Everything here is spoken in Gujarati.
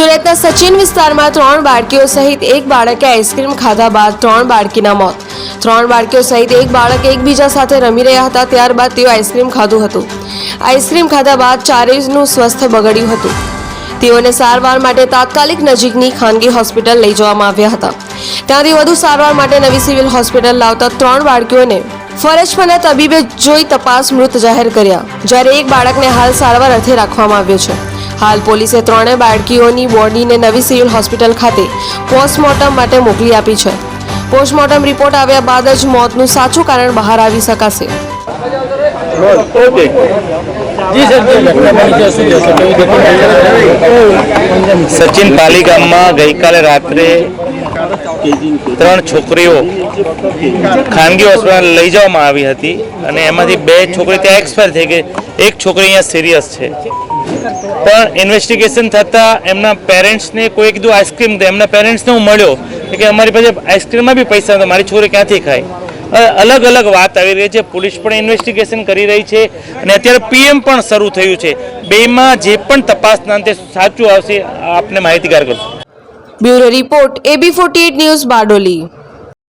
સુરતના સચિન વિસ્તારમાં ત્રણ બાળકીઓ સહિત એક બાળકે આઈસ્ક્રીમ ખાધા બાદ ત્રણ બાળકીના મોત. ત્રણ બાળકીઓ સહિત એક બાળક એકબીજા સાથે રમી રહ્યા હતા, ત્યારબાદ તેઓ આઈસ્ક્રીમ ખાધું હતું. આઈસ્ક્રીમ ખાધા બાદ ચારેયનું સ્વસ્થ બગડ્યું હતું. તેઓને સારવાર માટે તાત્કાલિક નજીકની ખાનગી હોસ્પિટલ લઈ જવામાં આવ્યા હતા. ત્યાંથી વધુ સારવાર માટે નવી સિવિલ હોસ્પિટલ લાવતા ત્રણ બાળકીઓને ફરજ પરના તબીબે જોઈ તપાસ મૃત જાહેર કર્યા, જ્યારે એક બાળકને હાલ સારવાર અર્થે રાખવામાં આવ્યો છે. હાલ પોલીસે ત્રણેય બાળકીઓની બોડીને નવી સિવિલ હોસ્પિટલ ખાતે પોસ્ટમોર્ટમ માટે મોકલી આપી છે. પોસ્ટમોર્ટમ રિપોર્ટ આવ્યા બાદ જ મોતનું સાચું કારણ બહાર આવી શકાશે. સચિન પાલી ગામમાં ગઈકાલે રાત્રે ત્રણ છોકરીઓ ખાનગી હોસ્પિટલ લઈ જવામાં આવી હતી અને એમાંથી બે છોકરી ત્યાં એક્સપાયર થઈ ગઈ. એક છોકરી અહીંયા સિરિયસ છે. પણ ઇન્વેસ્ટિગેશન થતાં એમના પેરેન્ટ્સને કોઈ કીધું આઈસ્ક્રીમ દે. એમના પેરેન્ટ્સને હું મળ્યો. કે અમારી પાસે આઈસ્ક્રીમમાં બી પૈસા નથી મારી છોરી ક્યાંથી ખાય? અલગ અલગ વાત આવી રહી છે. પોલીસ પણ ઇન્વેસ્ટિગેશન કરી રહી છે. અને અત્યારે પીએમ પણ શરૂ થયું છે. બેમાં જે પણ તપાસના અંતે સાચું આવશે, આપને માહિતીગાર કરશું. Bureau report AB forty news Bardoli.